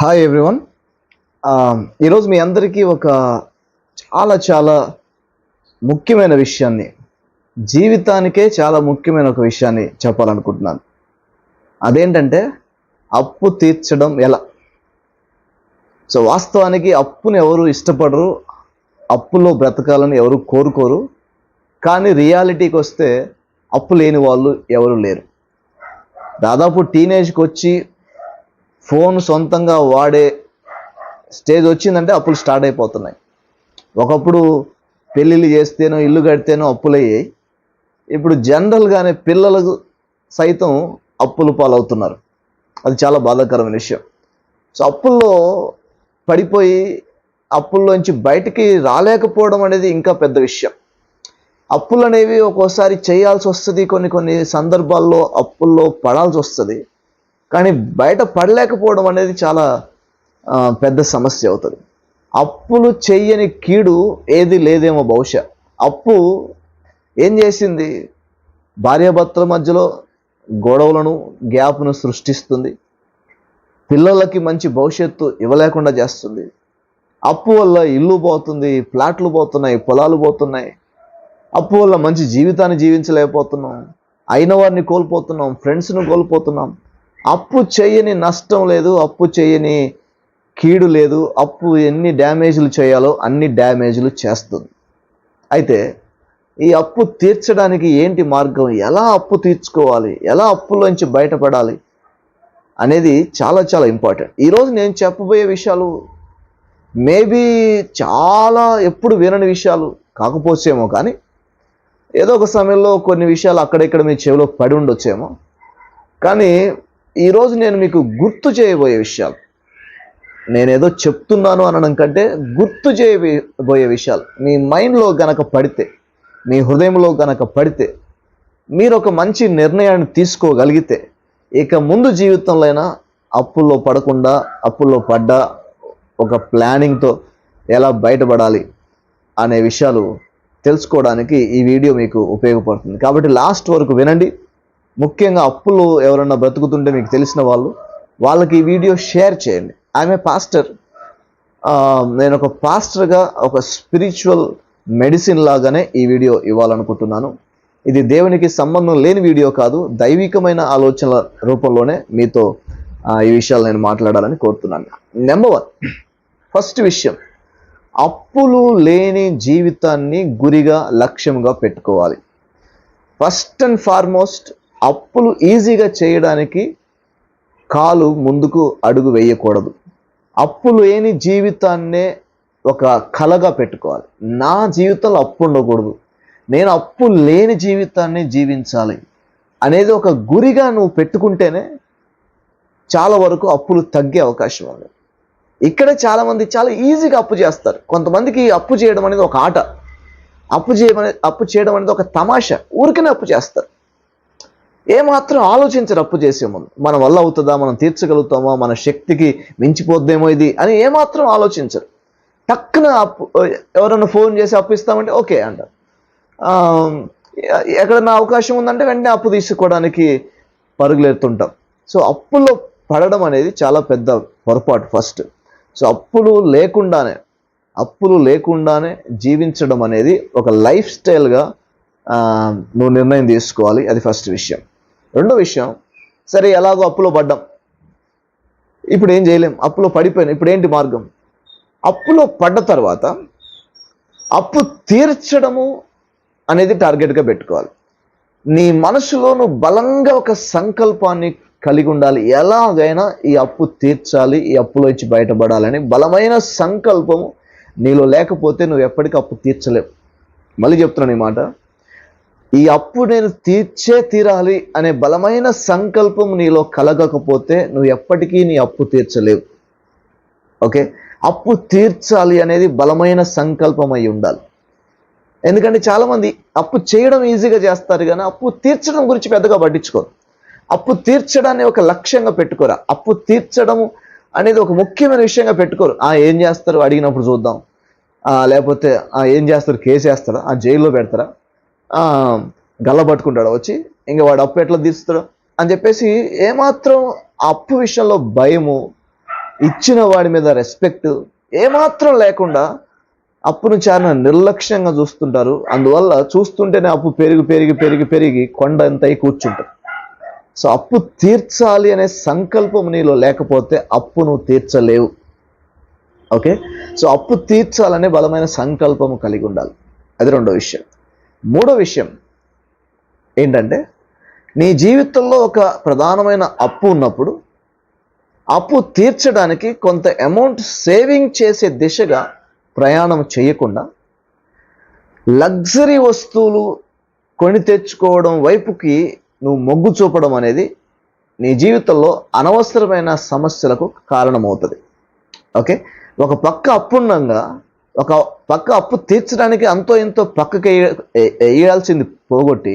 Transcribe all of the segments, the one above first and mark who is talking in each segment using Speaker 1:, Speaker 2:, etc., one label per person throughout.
Speaker 1: Hi everyone ఈరోజు మీ అందరికీ ఒక చాలా చాలా ముఖ్యమైన విషయాన్ని జీవితానికే చాలా ముఖ్యమైన ఒక విషయాన్ని చెప్పాలనుకుంటున్నాను. అదేంటంటే అప్పు తీర్చడం ఎలా? సో వాస్తవానికి అప్పుని ఎవరు ఇష్టపడరు అప్పులో బ్రతకాలని ఎవరు కోరుకోరు కానీ రియాలిటీకి వస్తే అప్పు లేని వాళ్ళు ఎవరు లేరు. దాదాపు టీనేజ్కి వచ్చి ఫోన్ సొంతంగా వాడే స్టేజ్ వచ్చిందంటే అప్పులు స్టార్ట్ అయిపోతున్నాయి. ఒకప్పుడు పెళ్ళిళ్ళు చేస్తేనో ఇల్లు కడితేనో అప్పులు అయ్యాయి ఇప్పుడు జనరల్గానే పిల్లలకు సైతం అప్పులు పాలవుతున్నారు. అది చాలా బాధాకరమైన విషయం. సో అప్పుల్లో పడిపోయి అప్పుల్లోంచి బయటికి రాలేకపోవడం అనేది ఇంకా పెద్ద విషయం. అప్పులు అనేవి ఒక్కోసారి చేయాల్సి వస్తుంది కొన్ని కొన్ని సందర్భాల్లో అప్పుల్లో పడాల్సి వస్తుంది కానీ బయట పడలేకపోవడం అనేది చాలా పెద్ద సమస్య అవుతుంది. అప్పులు చెయ్యని కీడు ఏది లేదేమో బహుశా. అప్పు ఏం చేసింది? భార్యాభర్తల మధ్యలో గొడవలను గ్యాప్ను సృష్టిస్తుంది. పిల్లలకి మంచి భవిష్యత్తు ఇవ్వలేకుండా చేస్తుంది. అప్పు వల్ల ఇల్లు పోతుంది ఫ్లాట్లు పోతున్నాయి పొలాలు పోతున్నాయి. అప్పు వల్ల మంచి జీవితాన్ని జీవించలేకపోతున్నాం. అయిన వారిని కోల్పోతున్నాం ఫ్రెండ్స్ను కోల్పోతున్నాం. అప్పు చేయని నష్టం లేదు అప్పు చేయని కీడు లేదు అప్పు ఎన్ని డ్యామేజ్లు చేయాలో అన్ని డ్యామేజ్లు చేస్తుంది. అయితే ఈ అప్పు తీర్చడానికి ఏంటి మార్గం? ఎలా అప్పు తీర్చుకోవాలి? ఎలా అప్పులోంచి బయటపడాలి? అనేది చాలా చాలా ఇంపార్టెంట్ ఈరోజు నేను చెప్పబోయే విషయాలు మేబీ చాలా ఎప్పుడు వినని విషయాలు కాకపోవచ్చేమో కానీ ఏదో ఒక సమయంలో కొన్ని విషయాలు అక్కడిక్కడ మీ చెవిలో పడి ఉండొచ్చేమో. కానీ ఈరోజు నేను మీకు గుర్తు చేయబోయే విషయాలు. నేనేదో చెప్తున్నాను అనడం కంటే గుర్తు చేయబోయే విషయాలు. మీ మైండ్లో గనక పడితే మీ హృదయంలో గనక పడితే మీరు ఒక మంచి నిర్ణయాన్ని తీసుకోగలిగితే ఇక ముందు జీవితంలో అయినా అప్పుల్లో పడకుండా అప్పుల్లో పడ్డా ఒక ప్లానింగ్తో ఎలా బయటపడాలి అనే విషయాలు తెలుసుకోవడానికి ఈ వీడియో మీకు ఉపయోగపడుతుంది. కాబట్టి లాస్ట్ వరకు వినండి. ముఖ్యంగా అప్పులు ఎవరన్నా బ్రతుకుతుంటే మీకు తెలిసిన వాళ్ళు వాళ్ళకి ఈ వీడియో షేర్ చేయండి. ఆమె పాస్టర్ నేను ఒక పాస్టర్గా ఒక స్పిరిచువల్ మెడిసిన్ లాగానే ఈ వీడియో ఇవ్వాలనుకుంటున్నాను. ఇది దేవునికి సంబంధం లేని వీడియో కాదు దైవికమైన ఆలోచనల రూపంలోనే మీతో ఈ విషయాలు నేను మాట్లాడాలని కోరుతున్నాను. నెంబర్ వన్ ఫస్ట్ విషయం అప్పులు లేని జీవితాన్ని గురిగా లక్ష్యంగా పెట్టుకోవాలి. ఫస్ట్ అండ్ ఫార్మోస్ట్ అప్పులు ఈజీగా చేయడానికి కాలు ముందుకు అడుగు వేయకూడదు. అప్పు లేని జీవితాన్నే ఒక కలగా పెట్టుకోవాలి. నా జీవితంలో అప్పు ఉండకూడదు. నేను అప్పు లేని జీవితాన్ని జీవించాలి అనేది ఒక గురిగా నువ్వు పెట్టుకుంటేనే చాలా వరకు అప్పులు తగ్గే అవకాశం ఉంది. ఇక్కడ చాలామంది చాలా ఈజీగా అప్పు చేస్తారు. కొంతమందికి అప్పు చేయడం అనేది ఒక ఆట. అప్పు చేయడం అప్పు చేయడం అనేది ఒక తమాషా. ఊరికనే అప్పు చేస్తారు. ఏమాత్రం ఆలోచించరు అప్పు చేసే ముందు మన వల్ల అవుతుందా మనం తీర్చగలుగుతామా మన శక్తికి మించిపోద్దేమో ఇది అని ఏమాత్రం ఆలోచించరు. టక్కున అప్పు ఎవరైనా ఫోన్ చేసి అప్పు ఇస్తామంటే ఓకే అంటారు. ఎక్కడన్నా అవకాశం ఉందంటే వెంటనే అప్పు తీసుకోవడానికి పరుగులెడుతుంటాం సో అప్పుల్లో పడడం అనేది చాలా పెద్ద పొరపాటు ఫస్ట్. సో అప్పులు లేకుండానే అప్పులు లేకుండానే జీవించడం అనేది ఒక లైఫ్ స్టైల్గా నువ్వు నిర్ణయం తీసుకోవాలి. అది ఫస్ట్ విషయం. రెండో విషయం సరే ఎలాగో అప్పులో పడ్డాం. ఇప్పుడు ఏం చేయలేం అప్పులో పడిపోయాను ఇప్పుడు ఏంటి మార్గం? అప్పులో పడ్డ తర్వాత అప్పు తీర్చడము అనేది టార్గెట్గా పెట్టుకోవాలి. నీ మనసులో నువ్వు బలంగా ఒక సంకల్పాన్ని కలిగి ఉండాలి. ఎలాగైనా ఈ అప్పు తీర్చాలి ఈ అప్పులో ఇచ్చి బయటపడాలని బలమైన సంకల్పము నీలో లేకపోతే నువ్వు ఎప్పటికీ అప్పు తీర్చలేవు. మళ్ళీ చెప్తున్నాను ఈ మాట. ఈ అప్పు నేను తీర్చే తీరాలి అనే బలమైన సంకల్పం నీలో కలగకపోతే నువ్వు ఎప్పటికీ నీ అప్పు తీర్చలేవు. ఓకే? అప్పు తీర్చాలి అనేది బలమైన సంకల్పం అయి ఉండాలి. ఎందుకంటే చాలామంది అప్పు చేయడం ఈజీగా చేస్తారు కానీ అప్పు తీర్చడం గురించి పెద్దగా పట్టించుకోరు. అప్పు తీర్చడాన్ని ఒక లక్ష్యంగా పెట్టుకోరా. అప్పు తీర్చడం అనేది ఒక ముఖ్యమైన విషయంగా పెట్టుకోరు. ఆ ఏం చేస్తారు? అడిగినప్పుడు చూద్దాం. లేకపోతే ఏం చేస్తారు? కేసు వేస్తారా? ఆ జైల్లో పెడతారా? గల్ల పట్టుకుంటాడు. వచ్చి ఇంకా వాడు అప్పు ఎట్లా తీస్తాడు అని చెప్పేసి ఏమాత్రం ఆ అప్పు విషయంలో భయము ఇచ్చిన వాడి మీద రెస్పెక్ట్ ఏమాత్రం లేకుండా అప్పును చాలా నిర్లక్ష్యంగా చూస్తుంటారు. అందువల్ల చూస్తుంటేనే అప్పు పెరిగి పెరిగి పెరిగి పెరిగి కొండ ఎంత అయి కూర్చుంటారు సో అప్పు తీర్చాలి అనే సంకల్పం నీలో లేకపోతే అప్పు నువ్వు తీర్చలేవు. ఓకే? సో అప్పు తీర్చాలనే బలమైన సంకల్పము కలిగి ఉండాలి. అది రెండో విషయం. మూడో విషయం ఏంటంటే నీ జీవితంలో ఒక ప్రధానమైన అప్పు ఉన్నప్పుడు అప్పు తీర్చడానికి కొంత అమౌంట్ సేవింగ్ చేసే దిశగా ప్రయాణం చేయకుండా లగ్జరీ వస్తువులు కొని తెచ్చుకోవడం వైపుకి నువ్వు మొగ్గు చూపడం అనేది నీ జీవితంలో అనవసరమైన సమస్యలకు కారణమవుతుంది. ఓకే? ఒక పక్క అప్పుండంగా ఒక పక్క అప్పు తీర్చడానికి అంతో ఎంతో పక్కకి వేయాల్సింది పోగొట్టి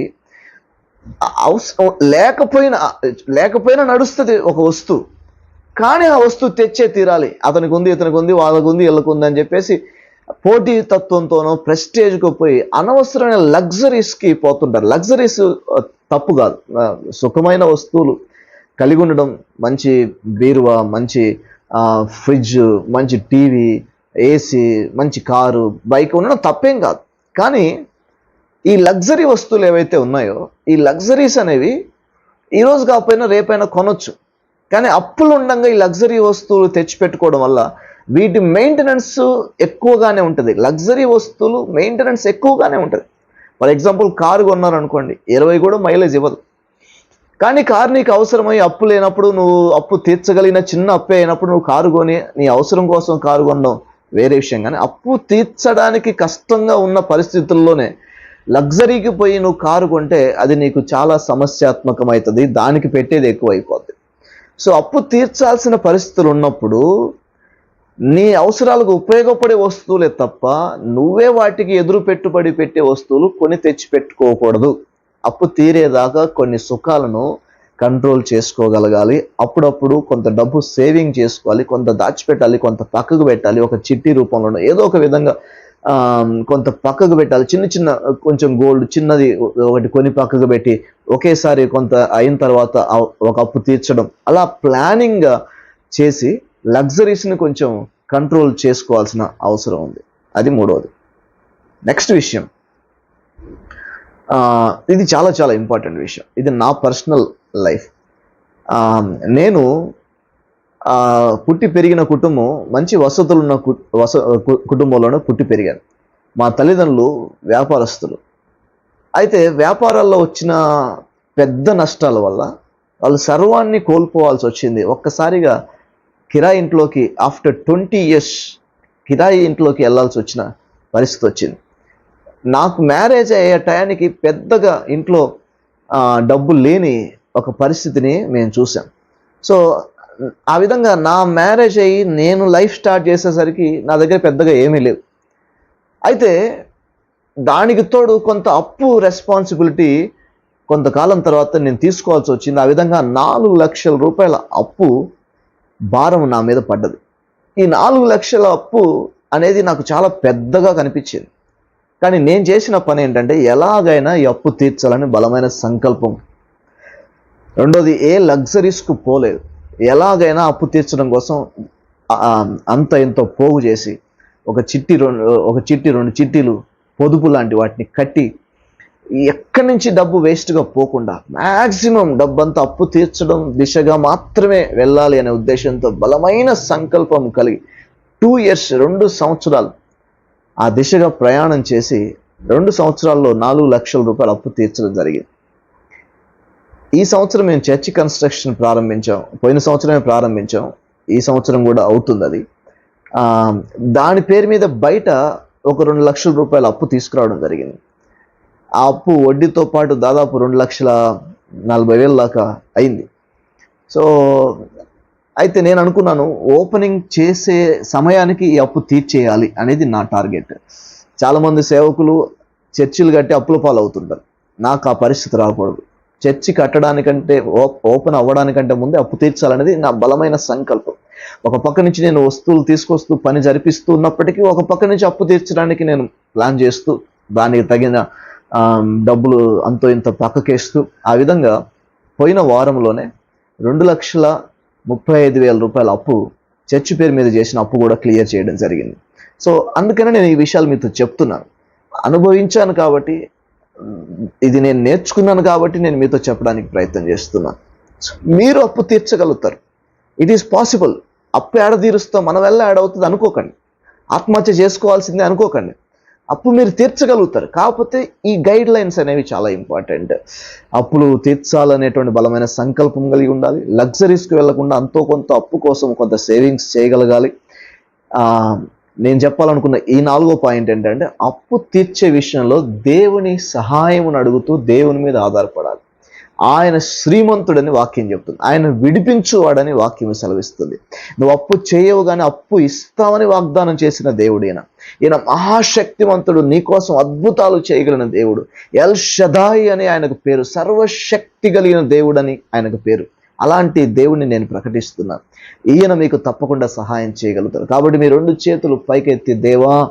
Speaker 1: అవసరం లేకపోయినా లేకపోయినా నడుస్తుంది ఒక వస్తువు. కానీ ఆ వస్తువు తెచ్చే తీరాలి. అతనికి ఉంది ఇతనికి ఉంది వాళ్ళకు ఉంది వీళ్ళకు ఉంది అని చెప్పేసి పోటీ తత్వంతోనో ప్రెస్టేజ్కి పోయి అనవసరమైన లగ్జరీస్కి పోతుంటారు. లగ్జరీస్ తప్పు కాదు. సుఖమైన వస్తువులు కలిగి ఉండడం మంచి బీరువా మంచి ఫ్రిడ్జ్ మంచి టీవీ ఏసీ మంచి కారు బైక్ ఉండడం తప్పేం కాదు. కానీ ఈ లగ్జరీ వస్తువులు ఏవైతే ఉన్నాయో ఈ లగ్జరీస్ అనేవి ఈరోజు కాకపోయినా రేపైనా కొనొచ్చు. కానీ అప్పులు ఉండగా ఈ లగ్జరీ వస్తువులు తెచ్చిపెట్టుకోవడం వల్ల వీటి మెయింటెనెన్స్ ఎక్కువగానే ఉంటుంది. లగ్జరీ వస్తువులు మెయింటెనెన్స్ ఎక్కువగానే ఉంటుంది. ఫర్ ఎగ్జాంపుల్ కారు కొన్నారనుకోండి ఇరవై కూడా మైలేజ్ ఇవ్వదు. కానీ కారు నీకు అవసరమై అప్పు లేనప్పుడు నువ్వు అప్పు తీర్చగలిగిన చిన్న అప్పే అయినప్పుడు నువ్వు కారు కొని నీ అవసరం కోసం కారు కొనడం వేరే విషయం కానీ అప్పు తీర్చడానికి కష్టంగా ఉన్న పరిస్థితుల్లోనే లగ్జరీకి పోయి నువ్వు కారు కొంటే అది నీకు చాలా సమస్యాత్మకమవుతుంది దానికి పెట్టేది ఎక్కువ అయిపోద్ది సో అప్పు తీర్చాల్సిన పరిస్థితులు ఉన్నప్పుడు నీ అవసరాలకు ఉపయోగపడే వస్తువులే తప్ప నువ్వే వాటికి ఎదురు పెట్టుబడి పెట్టే వస్తువులు కొని తెచ్చి పెట్టుకోకూడదు అప్పు తీరేదాకా కొన్ని సుఖాలను కంట్రోల్ చేసుకోగలగాలి. అప్పుడప్పుడు కొంత డబ్బు సేవింగ్ చేసుకోవాలి కొంత దాచిపెట్టాలి కొంత పక్కకు పెట్టాలి ఒక చిట్టి రూపంలో ఏదో ఒక విధంగా కొంత పక్కకు పెట్టాలి. చిన్న చిన్న కొంచెం గోల్డ్ చిన్నది ఒకటి కొని పక్కకు పెట్టి ఒకేసారి కొంత అయిన తర్వాత ఒక అప్పు తీర్చడం. అలా ప్లానింగ్ చేసి లగ్జరీస్ని కొంచెం కంట్రోల్ చేసుకోవాల్సిన అవసరం ఉంది. అది మూడవది. నెక్స్ట్ విషయం. ఇది చాలా చాలా ఇంపార్టెంట్ విషయం. ఇది నా పర్సనల్ లైఫ్. నేను పుట్టి పెరిగిన కుటుంబం మంచి వసతులున్న కు వస కు- కుటుంబంలోనే పుట్టి పెరిగాను. మా తల్లిదండ్రులు వ్యాపారస్తులు. అయితే వ్యాపారాల్లో వచ్చిన పెద్ద నష్టాల వల్ల వాళ్ళు సర్వాన్ని కోల్పోవాల్సి వచ్చింది. ఒక్కసారిగా కిరాయి ఇంట్లోకి ఆఫ్టర్ ట్వంటీ ఇయర్స్ కిరాయి ఇంట్లోకి వెళ్ళాల్సి వచ్చిన పరిస్థితి వచ్చింది. నాకు మ్యారేజ్ అయ్యే టయానికి పెద్దగా ఇంట్లో డబ్బు లేని ఒక పరిస్థితిని మేము చూసాం సో ఆ విధంగా నా మ్యారేజ్ అయ్యి నేను లైఫ్ స్టార్ట్ చేసేసరికి నా దగ్గర పెద్దగా ఏమీ లేవు అయితే దానికి తోడు కొంత అప్పు రెస్పాన్సిబిలిటీ కొంతకాలం తర్వాత నేను తీసుకోవాల్సి వచ్చింది. ఆ విధంగా నాలుగు లక్షల రూపాయల అప్పు భారం నా మీద పడ్డది. ఈ నాలుగు లక్షల అప్పు అనేది నాకు చాలా పెద్దగా కనిపించింది. కానీ నేను చేసిన పని ఏంటంటే ఎలాగైనా ఈ అప్పు తీర్చాలని బలమైన సంకల్పం. రెండోది ఏ లగ్జరీస్కు పోలేదు. ఎలాగైనా అప్పు తీర్చడం కోసం అంత ఇంత పోగు చేసి ఒక చిట్టి రెండు ఒక చిట్టి రెండు చిట్టీలు పొదుపు లాంటి వాటిని కట్టి ఎక్కడి నుంచి డబ్బు వేస్ట్గా పోకుండా మ్యాక్సిమం డబ్బంతా అప్పు తీర్చడం దిశగా మాత్రమే వెళ్ళాలి అనే ఉద్దేశంతో బలమైన సంకల్పం కలిగి టూ ఇయర్స్ రెండు సంవత్సరాలు ఆ దిశగా ప్రయాణం చేసి రెండు సంవత్సరాల్లో నాలుగు లక్షల రూపాయలు అప్పు తీర్చడం జరిగింది. ఈ సంవత్సరం మేము చర్చి కన్స్ట్రక్షన్ ప్రారంభించాం. పోయిన సంవత్సరమే ప్రారంభించాం. ఈ సంవత్సరం కూడా అవుతుంది అది. దాని పేరు మీద బయట ఒక రెండు లక్షల రూపాయల అప్పు తీసుకురావడం జరిగింది. ఆ అప్పు వడ్డీతో పాటు దాదాపు రెండు లక్షల నలభై వేల దాకా అయింది. సో అయితే నేను అనుకున్నాను ఓపెనింగ్ చేసే సమయానికి ఈ అప్పు తీర్చేయాలి అనేది నా టార్గెట్. చాలామంది సేవకులు చర్చిలు కట్టి అప్పుల పాలవుతుంటారు. నాకు ఆ పరిస్థితి రాకూడదు. చర్చి కట్టడానికంటే ఓ- ఓపెన్ అవ్వడానికంటే ముందే అప్పు తీర్చాలనేది నా బలమైన సంకల్పం. ఒక పక్క నుంచి నేను వస్తువులు తీసుకొస్తూ పని జరిపిస్తూ ఉన్నప్పటికీ ఒక పక్క నుంచి అప్పు తీర్చడానికి నేను ప్లాన్ చేస్తూ దానికి తగిన డబ్బులు అంతో ఇంత పక్కకేస్తూ ఆ విధంగా పోయిన వారంలోనే రెండు లక్షల ముప్పై ఐదు వేల రూపాయల అప్పు చర్చి పేరు మీద చేసిన అప్పు కూడా క్లియర్ చేయడం జరిగింది. సో అందుకనే నేను ఈ విషయాలు మీతో చెప్తున్నాను. అనుభవించాను కాబట్టి ఇది నేను నేర్చుకున్నాను కాబట్టి నేను మీతో చెప్పడానికి ప్రయత్నం చేస్తున్నాను మీరు అప్పు తీర్చగలుగుతారు. ఇట్ ఈస్ పాసిబుల్ అప్పు ఏడ తీరుస్తాం మన వల్ల ఏడవుతుంది అవుతుంది అనుకోకండి. ఆత్మహత్య చేసుకోవాల్సిందే అనుకోకండి. అప్పు మీరు తీర్చగలుగుతారు. కాకపోతే ఈ గైడ్ లైన్స్ అనేవి చాలా ఇంపార్టెంట్ అప్పులు తీర్చాలనేటువంటి బలమైన సంకల్పం కలిగి ఉండాలి. లగ్జరీస్కి వెళ్ళకుండా అంతో కొంత అప్పు కోసం కొంత సేవింగ్స్ చేయగలగాలి. నేను చెప్పాలనుకున్న ఈ నాలుగో పాయింట్ ఏంటంటే అప్పు తీర్చే విషయంలో దేవుని సహాయమును అడుగుతూ దేవుని మీద ఆధారపడాలి. ఆయన శ్రీమంతుడని వాక్యం చెప్తుంది. ఆయన విడిపించువాడని వాక్యం సెలవిస్తుంది. నువ్వు అప్పు చేయవు కానీ అప్పు ఇస్తామని వాగ్దానం చేసిన దేవుడు ఈయన. ఈయన మహాశక్తివంతుడు నీకోసం అద్భుతాలు చేయగలిగిన దేవుడు. ఎల్ షదాయి అని ఆయనకు పేరు. సర్వశక్తి కలిగిన దేవుడని ఆయనకు పేరు. అలాంటి దేవుణ్ణి నేను ప్రకటిస్తున్నాను. ఈయన మీకు తప్పకుండా సహాయం చేయగలుగుతారు కాబట్టి మీ రెండు చేతులు పైకెత్తి దేవా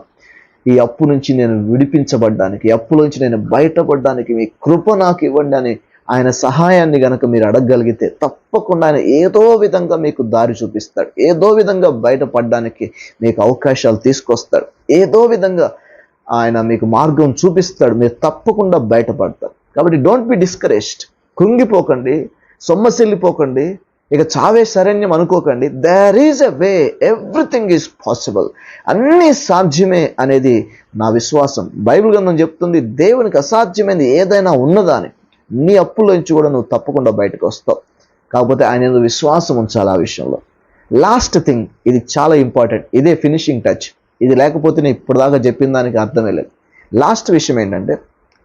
Speaker 1: ఈ అప్పు నుంచి నేను విడిపించబడ్డానికి అప్పు నుంచి నేను బయటపడడానికి మీ కృప నాకు ఇవ్వండి అని ఆయన సహాయాన్ని గనక మీరు అడగగలిగితే తప్పకుండా ఆయన ఏదో విధంగా మీకు దారి చూపిస్తాడు. ఏదో విధంగా బయటపడడానికి మీకు అవకాశాలు తీసుకొస్తాడు. ఏదో విధంగా ఆయన మీకు మార్గం చూపిస్తాడు. మీరు తప్పకుండా బయటపడతారు. కాబట్టి డోంట్ బి డిస్కరేజ్డ్ కృంగిపోకండి. సొమ్మసిల్లిపోకండి. ఇక చావే శరణ్యం అనుకోకండి. There is a way everything is possible అన్నీ సాధ్యమే అనేది నా విశ్వాసం. బైబిల్ గ్రంథం చెప్తుంది దేవునికి అసాధ్యమైనది ఏదైనా ఉన్నదా అని నీ అప్పులోంచి కూడా నువ్వు తప్పకుండా బయటకు వస్తావు. కాకపోతే ఆయన విశ్వాసం ఉంచాలి ఆ విషయంలో. లాస్ట్ థింగ్ ఇది చాలా ఇంపార్టెంట్ ఇదే ఫినిషింగ్ టచ్ ఇది లేకపోతే నేను ఇప్పటిదాకా చెప్పిన దానికి అర్థమే లేదు. లాస్ట్ విషయం ఏంటంటే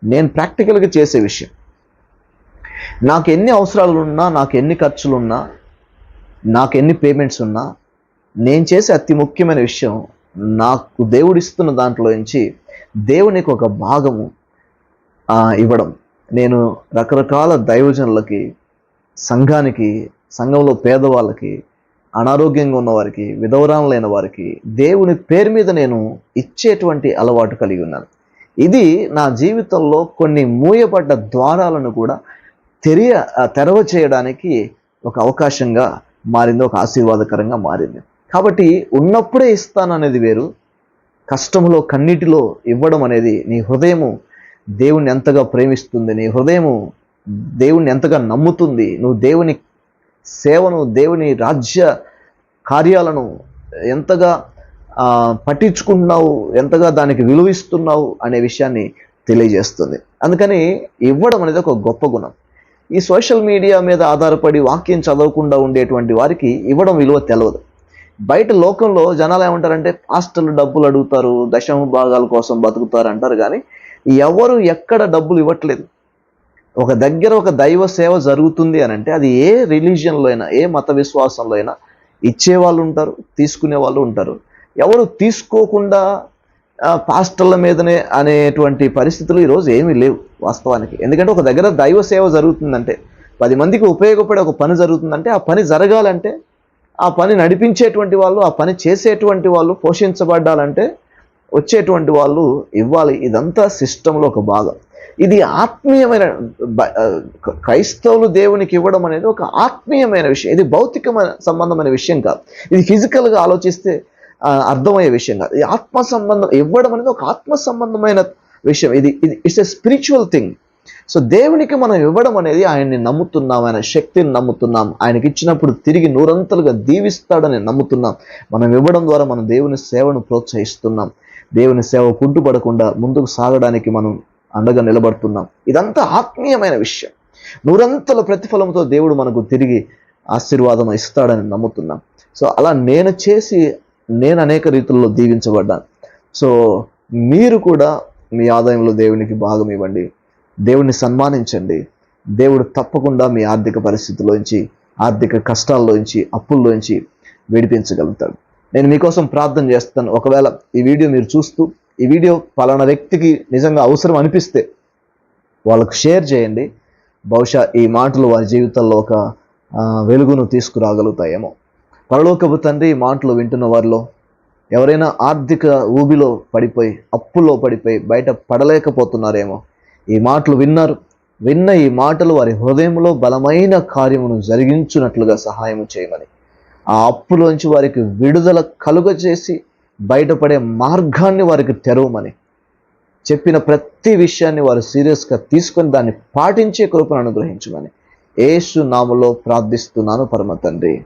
Speaker 1: నేను ప్రాక్టికల్గా చేసే విషయం. నాకు ఎన్ని అవసరాలు ఉన్నా నాకు ఎన్ని ఖర్చులు ఉన్నా నాకు ఎన్ని పేమెంట్స్ ఉన్నా నేను చేసే అతి ముఖ్యమైన విషయం నాకు దేవుడిస్తున్న దాంట్లో నుంచి దేవునికి ఒక భాగము ఇవ్వడం. నేను రకరకాల దైవజనులకి సంఘానికి సంఘంలో పేదవాళ్ళకి అనారోగ్యంగా ఉన్న వారికి విధవరాలైన వారికి దేవుని పేరు మీద నేను ఇచ్చేటువంటి అలవాటు కలిగి ఉన్నాను. ఇది నా జీవితంలో కొన్ని మూయబడ్డ ద్వారాలను కూడా తెరియ తెరవ చేయడానికి ఒక అవకాశంగా మారింది ఒక ఆశీర్వాదకరంగా మారింది. కాబట్టి ఉన్నప్పుడే ఇస్తాననేది వేరు. కష్టములో కన్నీటిలో ఇవ్వడం అనేది నీ హృదయము దేవుణ్ణి ఎంతగా ప్రేమిస్తుంది నీ హృదయము దేవుణ్ణి ఎంతగా నమ్ముతుంది నువ్వు దేవుని సేవను దేవుని రాజ్య కార్యాలను ఎంతగా పట్టించుకుంటున్నావు ఎంతగా దానికి విలువిస్తున్నావు అనే విషయాన్ని తెలియజేస్తుంది. అందుకని ఇవ్వడం అనేది ఒక గొప్ప గుణం. ఈ సోషల్ మీడియా మీద ఆధారపడి వాక్యం చదవకుండా ఉండేటువంటి వారికి ఇవ్వడం విలువ తెలియదు బయట లోకంలో జనాలు ఏమంటారంటే పాస్టర్లు డబ్బులు అడుగుతారు దశమ భాగాల కోసం బతుకుతారు అంటారు కానీ ఎవరు ఎక్కడ డబ్బులు ఇవ్వట్లేదు. ఒక దగ్గర ఒక దైవ సేవ జరుగుతుంది అని అంటే అది ఏ రిలీజియన్లో అయినా ఏ మత విశ్వాసంలో అయినా ఇచ్చే వాళ్ళు ఉంటారు తీసుకునే వాళ్ళు ఉంటారు. ఎవరు తీసుకోకుండా పాస్టర్ల మీదనే అనేటువంటి పరిస్థితులు ఈరోజు ఏమీ లేవు వాస్తవానికి. ఎందుకంటే ఒక దగ్గర దైవ సేవ జరుగుతుందంటే పది మందికి ఉపయోగపడే ఒక పని జరుగుతుందంటే ఆ పని జరగాలంటే ఆ పని నడిపించేటువంటి వాళ్ళు ఆ పని చేసేటువంటి వాళ్ళు పోషించబడాలంటే వచ్చేటువంటి వాళ్ళు ఇవ్వాలి. ఇదంతా సిస్టంలో ఒక భాగం. ఇది ఆత్మీయమైన క్రైస్తవులు దేవునికి ఇవ్వడం అనేది ఒక ఆత్మీయమైన విషయం. ఇది భౌతికమైన సంబంధమైన విషయం కాదు. ఇది ఫిజికల్గా ఆలోచిస్తే అర్థమయ్యే విషయం కాదు. ఇది ఆత్మ సంబంధం ఇవ్వడం అనేది ఒక ఆత్మ సంబంధమైన విషయం. ఇది ఇది it's a spiritual thing so దేవునికి మనం ఇవ్వడం అనేది ఆయన్ని నమ్ముతున్నాం ఆయన శక్తిని నమ్ముతున్నాం. ఆయనకి ఇచ్చినప్పుడు తిరిగి నూరంతలుగా దీవిస్తాడని నమ్ముతున్నాం. మనం ఇవ్వడం ద్వారా మనం దేవుని సేవను ప్రోత్సహిస్తున్నాం. దేవుని సేవ కుంటుపడకుండా ముందుకు సాగడానికి మనం అండగా నిలబడుతున్నాం. ఇదంతా ఆత్మీయమైన విషయం. నూరంతల ప్రతిఫలంతో దేవుడు మనకు తిరిగి ఆశీర్వాదం ఇస్తాడని నమ్ముతున్నాం. సో అలా నేను చేసి నేను అనేక రీతుల్లో దీవించబడ్డాను. సో మీరు కూడా మీ ఆదాయంలో దేవునికి భాగం ఇవ్వండి. దేవుణ్ణి సన్మానించండి. దేవుడు తప్పకుండా మీ ఆర్థిక పరిస్థితిలోంచి ఆర్థిక కష్టాల్లోంచి అప్పుల్లోంచి విడిపించగలుగుతాడు. నేను మీకోసం ప్రార్థన చేస్తాను. ఒకవేళ ఈ వీడియో మీరు చూస్తూ ఈ వీడియో పలానా వ్యక్తికి నిజంగా అవసరం అనిపిస్తే వాళ్ళకు షేర్ చేయండి. బహుశా ఈ మాటలు వారి జీవితంలో ఒక వెలుగును తీసుకురాగలుగుతాయేమో. పరలోకపు తండ్రి ఈ మాటలు వింటున్న వారిలో ఎవరైనా ఆర్థిక ఊబిలో పడిపోయి అప్పుల్లో పడిపోయి బయట పడలేకపోతున్నారేమో. ఈ మాటలు విన్నారు. విన్న ఈ మాటలు వారి హృదయంలో బలమైన కార్యమును జరిగించున్నట్లుగా సహాయం చేయమని. ఆ అప్పులోంచి వారికి విడుదల కలుగ చేసి బయటపడే మార్గాన్ని వారికి తెరవమని. చెప్పిన ప్రతి విషయాన్ని వారు సీరియస్గా తీసుకొని దాన్ని పాటించే కృపను అనుగ్రహించమని. ఏసు నామలో ప్రార్థిస్తున్నాను పరమ తండ్రి.